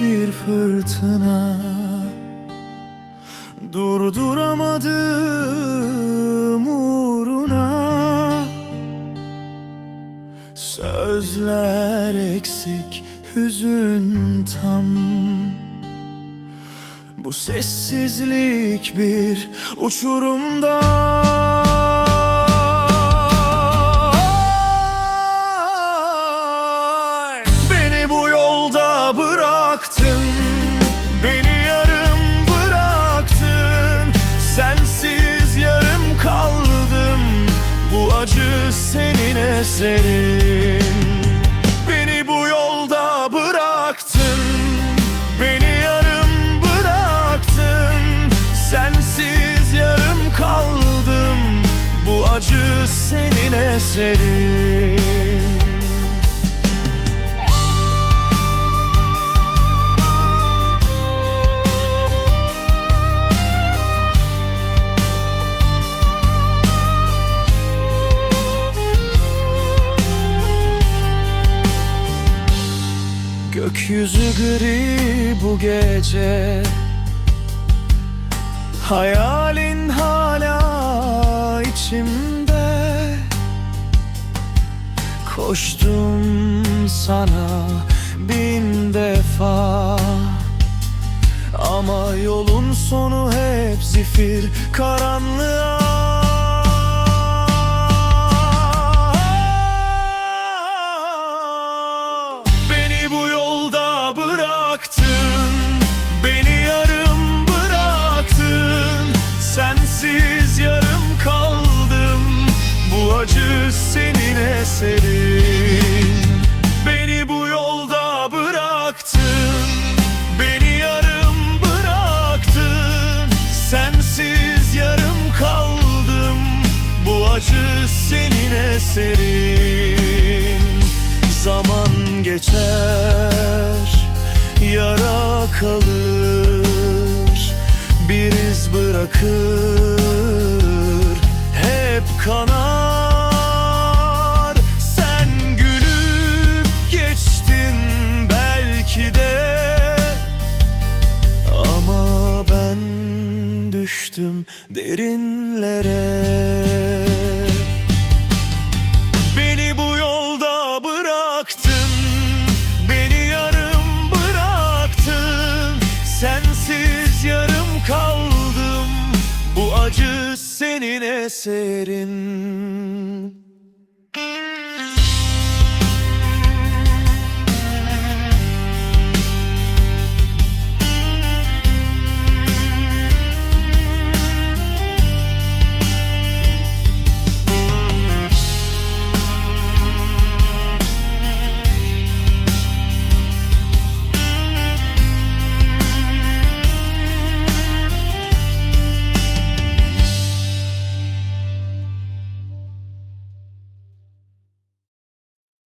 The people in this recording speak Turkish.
bir fırtına Durduramadım uğruna. Sözler eksik, hüzün tam. Bu sessizlik bir uçurumda Beni yarım bıraktın. Sensiz yarım kaldım. Bu acı senin eserin. Beni bu yolda bıraktın. Beni yarım bıraktın. Sensiz yarım kaldım. Bu acı senin eserin Gökyüzü gri bu gece. Hayalin hala içimde. Koştum sana bin defa. Ama yolun sonu hep zifir. Karanlığa bıraktın Beni yarım bıraktın Sensiz yarım kaldım Bu acı senin eserin. Beni bu yolda bıraktın Beni yarım bıraktın Sensiz yarım kaldım Bu acı senin eserin. Zaman geçer Yara kalır Bir iz bırakır Hep kanar. Sen gülüp geçtin belki de Ama ben düştüm derinlere acı senin eserin.